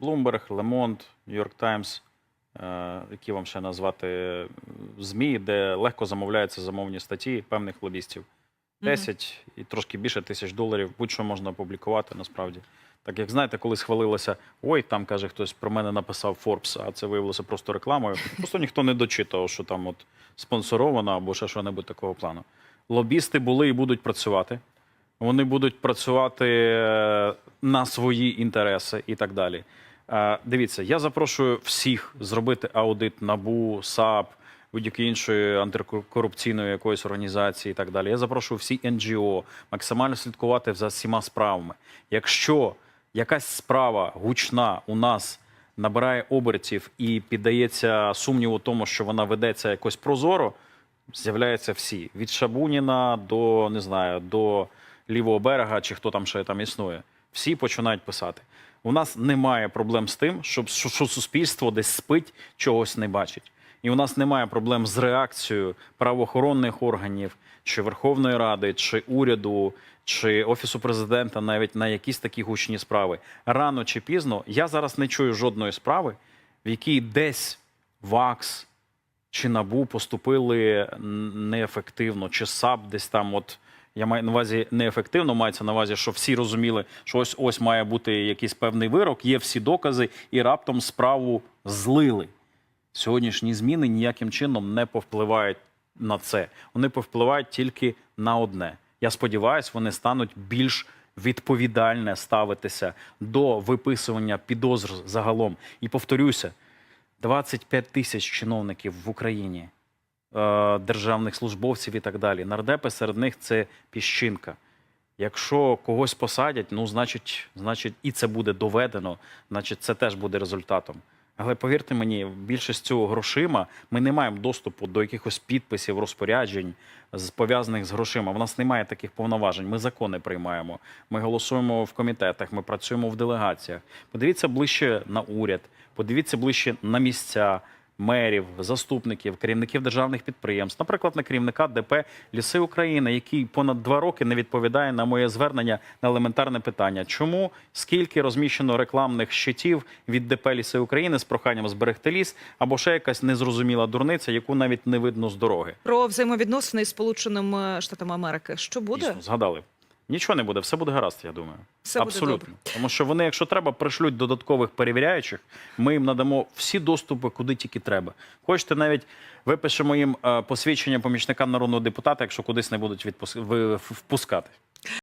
Bloomberg, Le Monde, New York Times, е, які вам ще назвати е, ЗМІ, де легко замовляються замовні статті певних лобістів. 10 і трошки більше тисяч доларів, будь-що можна опублікувати насправді. Так як знаєте, колись хвалилося, ой, там каже хтось про мене написав Forbes, а це виявилося просто рекламою. Просто ніхто не дочитував, що там от спонсоровано або ще що-небудь такого плану. Лобісти були і будуть працювати. Вони будуть працювати е, на свої інтереси і так далі. Е, Дивіться, я запрошую всіх зробити аудит НАБУ, САП, будь-якої іншої антикорупційної якоїсь організації і так далі. Я запрошую всі НГО максимально слідкувати за всіма справами. Якщо якась справа гучна у нас набирає обертів і піддається сумніву тому, що вона ведеться якось прозоро, з'являються всі від Шабуніна до не знаю, до лівого берега, чи хто там ще там існує. Всі починають писати. У нас немає проблем з тим, щоб що, суспільство десь спить, чогось не бачить. І у нас немає проблем з реакцією правоохоронних органів, чи Верховної Ради, чи уряду, чи Офісу президента навіть на якісь такі гучні справи. Рано чи пізно я зараз не чую жодної справи, в якій десь ВАКС чи НАБУ поступили неефективно, чи САП десь там, от я маю на увазі неефективно, мається на увазі, що всі розуміли, що ось ось має бути якийсь певний вирок, є всі докази, і раптом справу злили. Сьогоднішні зміни ніяким чином не повпливають на це. Вони повпливають тільки на одне. Я сподіваюся, вони стануть більш відповідальне ставитися до виписування підозр загалом. І повторюся, 25 тисяч чиновників в Україні, державних службовців і так далі. Нардепи серед них це піщинка. Якщо когось посадять, ну значить, значить, і це буде доведено, значить, це теж буде результатом. Але повірте мені, більшістю грошима ми не маємо доступу до якихось підписів, розпоряджень з пов'язаних з грошима. В нас немає таких повноважень. Ми закони приймаємо. Ми голосуємо в комітетах, ми працюємо в делегаціях. Подивіться ближче на уряд, подивіться ближче на місця мерів, заступників, керівників державних підприємств, наприклад, на керівника ДП Ліси України, який понад два роки не відповідає на моє звернення на елементарне питання: чому скільки розміщено рекламних щитів від ДП Ліси України з проханням зберегти ліс, або ще якась незрозуміла дурниця, яку навіть не видно з дороги? Про взаємовідносини з Сполученими Штатами Америки. Що буде? Дійсно, згадали. Нічого не буде, все буде гаразд, я думаю. Все буде Абсолютно. добре. Тому що вони, якщо треба, пришлють додаткових перевіряючих. Ми їм надамо всі доступи, куди тільки треба. Хочете, навіть випишемо їм е, посвідчення помічника народного депутата, якщо кудись не будуть відпуск... впускати.